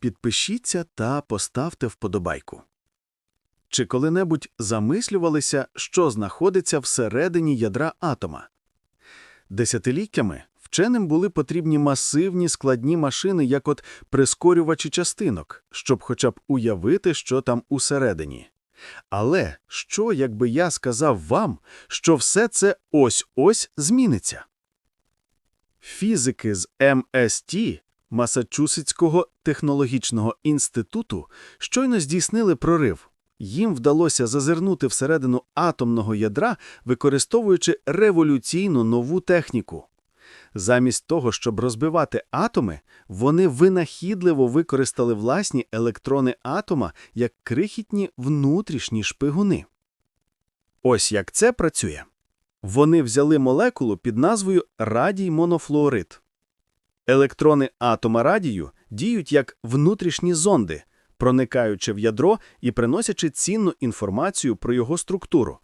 підпишіться та поставте вподобайку. Чи коли-небудь замислювалися, що знаходиться всередині ядра атома? Десятиліттями вченим були потрібні масивні складні машини, як от прискорювачі частинок, щоб хоча б уявити, що там усередині. Але що, якби я сказав вам, що все це ось-ось зміниться? Фізики з МСТ Масачусетського технологічного інституту щойно здійснили прорив. Їм вдалося зазирнути всередину атомного ядра, використовуючи революційну нову техніку. Замість того, щоб розбивати атоми, вони винахідливо використали власні електрони атома як крихітні внутрішні шпигуни. Ось як це працює. Вони взяли молекулу під назвою радій монофлуорид. Електрони атома радію діють як внутрішні зонди, проникаючи в ядро і приносячи цінну інформацію про його структуру.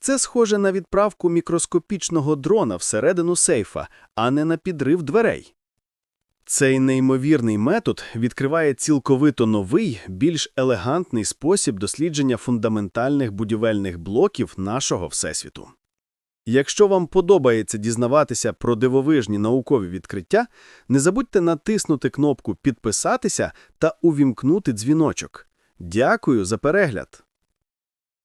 Це схоже на відправку мікроскопічного дрона всередину сейфа, а не на підрив дверей. Цей неймовірний метод відкриває цілковито новий, більш елегантний спосіб дослідження фундаментальних будівельних блоків нашого Всесвіту. Якщо вам подобається дізнаватися про дивовижні наукові відкриття, не забудьте натиснути кнопку Підписатися та увімкнути дзвіночок. Дякую за перегляд!